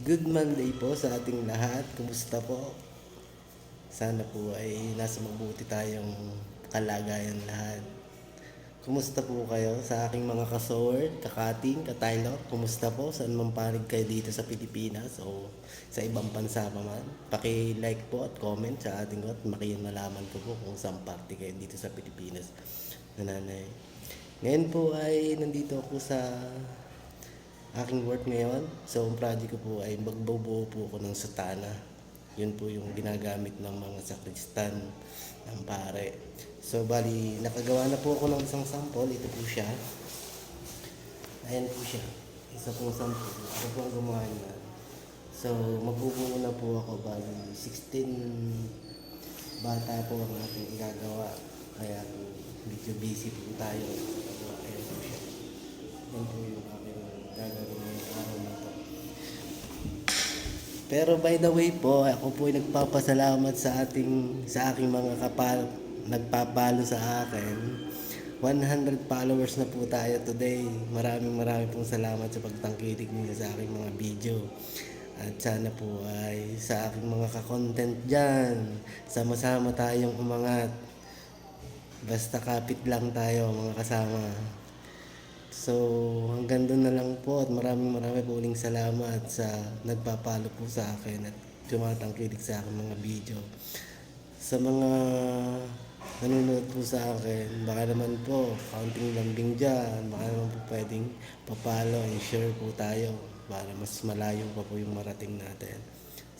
Good Monday po sa ating lahat. Kumusta po? Sana po ay nasa mabuti tayong kalagayan lahat. Kumusta po kayo sa aking mga kasaward, kakating, kataylo? Kumusta po? Saan man panig kayo dito sa Pilipinas o sa ibang bansa pa man? Paki-like po at comment sa ating at makiyan ko po kung saan party kayo dito sa Pilipinas. Nananay. Ngayon po ay nandito ako sa aking work ngayon. So, ang project ko po ay magbubuo po ako ng satana. Yun po yung ginagamit ng mga sakristan ng pare. So, bali, nakagawa na po ako ng isang sample. Ito po siya. Ayan po siya. Isa pong sample. Ito po ang gumawa niya. So, magbubuo na po ako. Bali, 16 bata po ang ating igagawa. Kaya medyo busy po tayo. Ayan po siya. Yan po yung aking Pero by the way po, ako po ay nagpapasalamat sa ating sa aking mga kapal nagpapalo sa akin. 100 followers na po tayo today. Maraming maraming pong salamat sa pagtangkilik niyo sa aking mga video. At sana po ay sa aking mga ka-content dyan, sama-sama tayong umangat. Basta kapit lang tayo mga kasama. So, hanggang doon na lang po at maraming maraming po uling salamat sa nagpapalo po sa akin at tumatangkilik sa akin mga video. Sa mga nanonood po sa akin, baka naman po, counting lambing dyan, baka naman po pwedeng papalo and share po tayo para mas malayo pa po yung marating natin.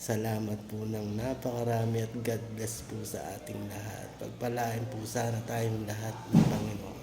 Salamat po ng napakarami at God bless po sa ating lahat. Pagpalain po sana tayong lahat ng Panginoon.